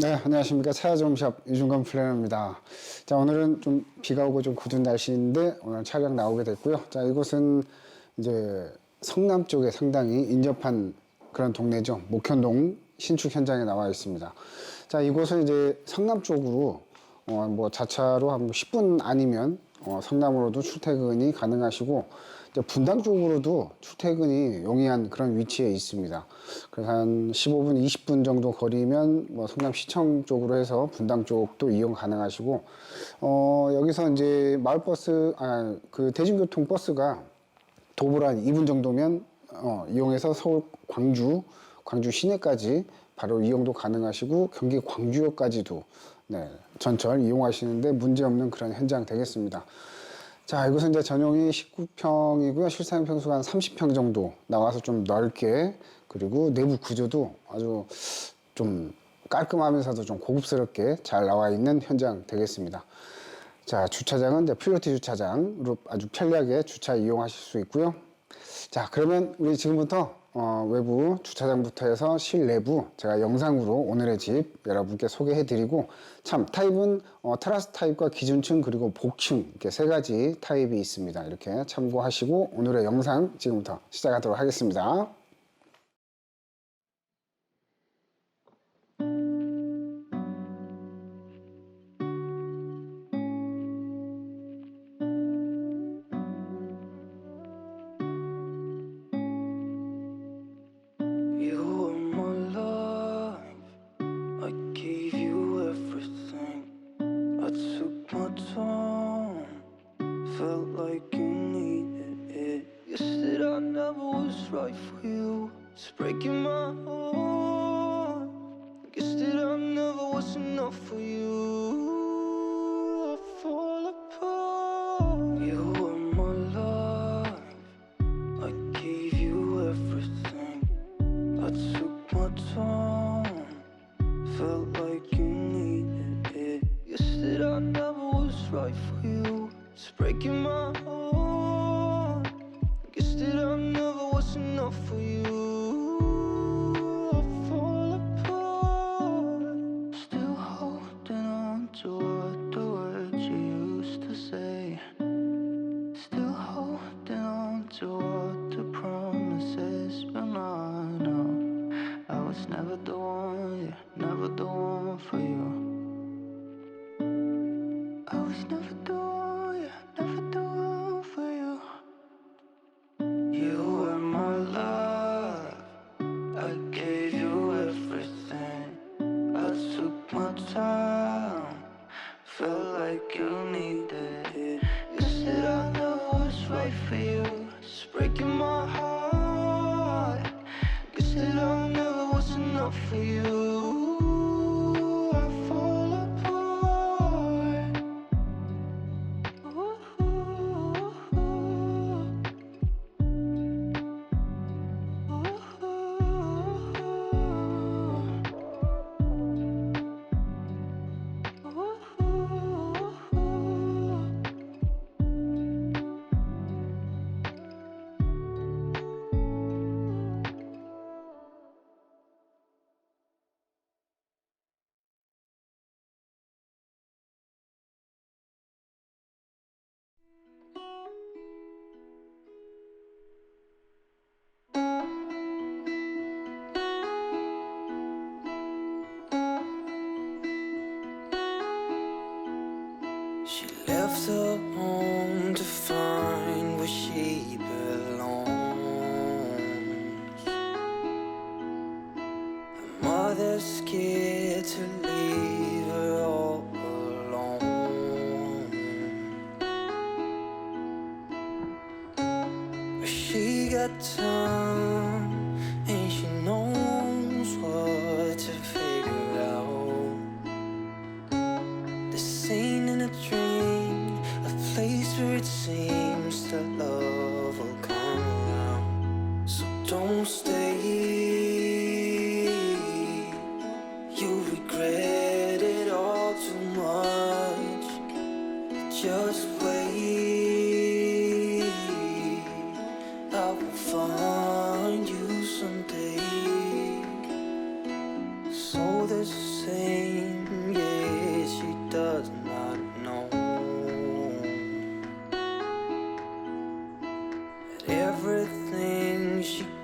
네, 안녕하십니까. 차야점샵 유중건 플래너입니다. 자, 오늘은 좀 비가 오고 좀 굳은 날씨인데 오늘 촬영 나오게 됐고요. 자, 이곳은 이제 성남 쪽에 상당히 인접한 그런 동네죠. 목현동 신축 현장에 나와 있습니다. 자, 이곳은 이제 성남 쪽으로 어, 뭐 자차로 한 10분 아니면 어, 성남으로도 출퇴근이 가능하시고 분당 쪽으로도 출퇴근이 용이한 그런 위치에 있습니다. 그래서 한 15분, 20분 정도 거리면 뭐 성남 시청 쪽으로 해서 분당 쪽도 이용 가능하시고 어, 여기서 이제 마을버스, 아, 그 대중교통 버스가 도보로 한 2분 정도면 어, 이용해서 서울 광주, 광주 시내까지 바로 이용도 가능하시고 경기 광주역까지도 네, 전철 이용하시는데 문제없는 그런 현장 되겠습니다. 자, 이곳은 이제 전용이 19평이고요. 실사용 평수가 한 30평 정도 나와서 좀 넓게 그리고 내부 구조도 아주 좀 깔끔하면서도 좀 고급스럽게 잘 나와 있는 현장 되겠습니다. 자, 주차장은 이제 필로티 주차장으로 아주 편리하게 주차 이용하실 수 있고요. 자, 그러면 우리 지금부터 어, 외부 주차장부터 해서 실내부 제가 영상으로 오늘의 집 여러분께 소개해 드리고 참 타입은 어, 테라스 타입과 기준층 그리고 복층 이렇게 세 가지 타입이 있습니다. 이렇게 참고하시고 오늘의 영상 지금부터 시작하도록 하겠습니다. Was right for you. It's breaking my heart. Guess that I never was enough for you. I fall apart. You were my life. I gave you everything. I took my time, I was never the one, yeah, never the one for you. Oh, I was never the one, yeah, never the one for you. You were my love, I gave you everything. I took my time, felt like you needed it. You said I never was right for you. It's breaking my heart. For you. Left her home to find where she belongs. Her mother's scared to leave her all alone. But she got time and she knows what to figure out. This ain't in a dream, place it seems that love will come around. So don't stay. podcast.